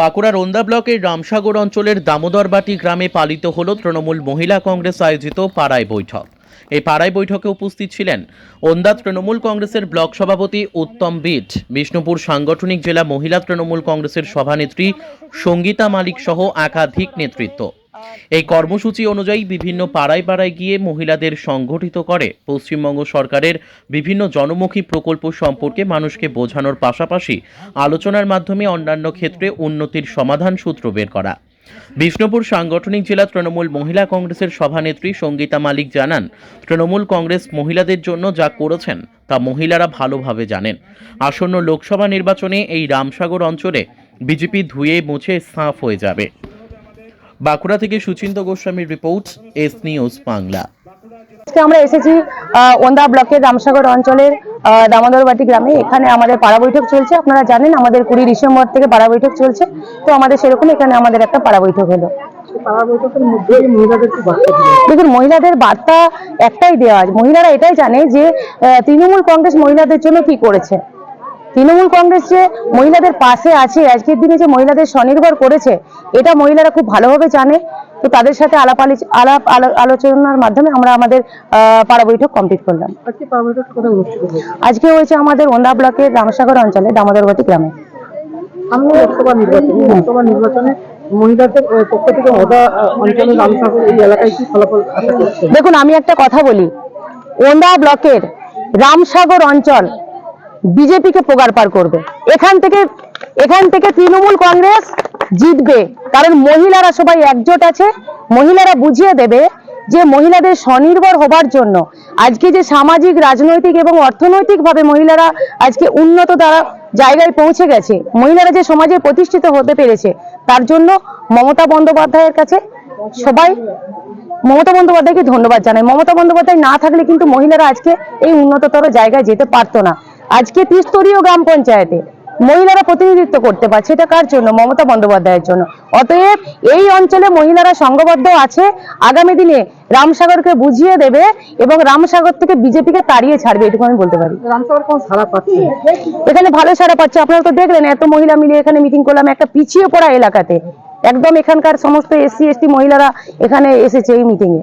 বাঁকুড়া রোন্দা ব্লকের রামসাগর অঞ্চলের দামোদরবাটি গ্রামে পালিত হল তৃণমূল মহিলা কংগ্রেস আয়োজিত পাড়ায় বৈঠক। এই পাড়ায় বৈঠকে উপস্থিত ছিলেন ওন্দা তৃণমূল কংগ্রেসের ব্লক সভাপতি উত্তম বিট বিষ্ণুপুর সাংগঠনিক জেলা মহিলা তৃণমূল কংগ্রেসের সভানেত্রী সঙ্গীতা মালিক সহ একাধিক নেতৃত্ব। এই কর্মসূচি অনুযায়ী বিভিন্ন পাড়ায় পাড়ায় গিয়ে মহিলাদের সংগঠিত করে। পশ্চিমবঙ্গ সরকারের বিভিন্ন জনমুখী প্রকল্প সম্পর্কে মানুষকে বোঝানোর পাশাপাশি আলোচনার মাধ্যমে অন্যান্য ক্ষেত্রে উন্নতির সমাধান সূত্র বের করা। বিষ্ণুপুর সাংগঠনিক জেলা তৃণমূল মহিলা কংগ্রেসের সভানেত্রী সঙ্গীতা মালিক জানান, তৃণমূল কংগ্রেস মহিলাদের জন্য যা করেছেন, তা মহিলারা ভালোভাবে জানেন। আসন্ন লোকসভা নির্বাচনে এই রামসাগর অঞ্চলে বিজেপি ধুয়ে মুছে সাফ হয়ে যাবে। বাঁকুড়া থেকে সুচিন্ত গোস্বামীর রিপোর্ট এস নিউজ বাংলা। আজকে আমরা এসেছি ওন্দা ব্লকের রামসাগর অঞ্চলের দামোদরবাটি গ্রামে। এখানে আমাদের পাড়া বৈঠক চলছে। আপনারা জানেন আমাদের কুড়ি ডিসেম্বর থেকে পাড়া বৈঠক চলছে। তো আমাদের সেরকম এখানে আমাদের একটা পাড়া বৈঠক হলো। দেখুন, মহিলাদের বার্তা একটাই দেওয়া মহিলারা এটাই জানে যে তৃণমূল কংগ্রেস মহিলাদের জন্য কি করেছে। তৃণমূল কংগ্রেস যে মহিলাদের পাশে আছে আজকের দিনে যে মহিলাদের স্বনির্ভর করেছে এটা মহিলারা খুব ভালোভাবে জানে। তো তাদের সাথে আলাপ আলিচ- আলাপ আলো- আলোচনার মাধ্যমে আমরা আমাদের আহ, পাড়া বৈঠক কমপ্লিট করলাম। আজকে হয়েছে? আমাদের ওন্দা ব্লকের রামসাগর অঞ্চলে দামোদরবতী গ্রামে। সামনে লোকসভা নির্বাচন লোকসভা নির্বাচনে দেখুন আমি একটা কথা বলি। ওন্দা ব্লকের রামসাগর অঞ্চল বিজেপিকে পোগারপার করবে। এখান থেকে এখান থেকে তৃণমূল কংগ্রেস জিতবে। কারণ মহিলারা সবাই একজোট আছে। মহিলারা বুঝিয়ে দেবে যে মহিলাদের স্বনির্ভর হবার জন্য আজকে যে সামাজিক, রাজনৈতিক এবং অর্থনৈতিকভাবে মহিলারা আজকে উন্নত দ্বারা জায়গায় পৌঁছে গেছে। মহিলারা যে সমাজে প্রতিষ্ঠিত হতে পেরেছে, তার জন্য মমতা বন্দ্যোপাধ্যায়ের কাছে সবাই, মমতা বন্দ্যোপাধ্যায়কে ধন্যবাদ জানাই। মমতা বন্দ্যোপাধ্যায় না থাকলে কিন্তু মহিলারা আজকে এই উন্নততর জায়গায় যেতে পারতো না। আজকে ত্রিস্তরীয় গ্রাম পঞ্চায়েতে মহিলারা প্রতিনিধিত্ব করতে পারছে এটা কার জন্য? মমতা বন্দ্যোপাধ্যায়ের জন্য। অতএব এই অঞ্চলে মহিলারা সংঘবদ্ধ আছে আগামী দিনে রামসাগরকে বুঝিয়ে দেবে এবং রামসাগর থেকে বিজেপিকে তাড়িয়ে ছাড়বে এটুকু আমি বলতে পারি। এখানে ভালো সারা পাচ্ছে। আপনারা তো দেখলেন এত মহিলা মিলে এখানে মিটিং করলাম একটা পিছিয়ে পড়া এলাকাতে। একদম এখানকার সমস্ত এসসি এসটি মহিলারা এখানে এসেছে এই মিটিং এ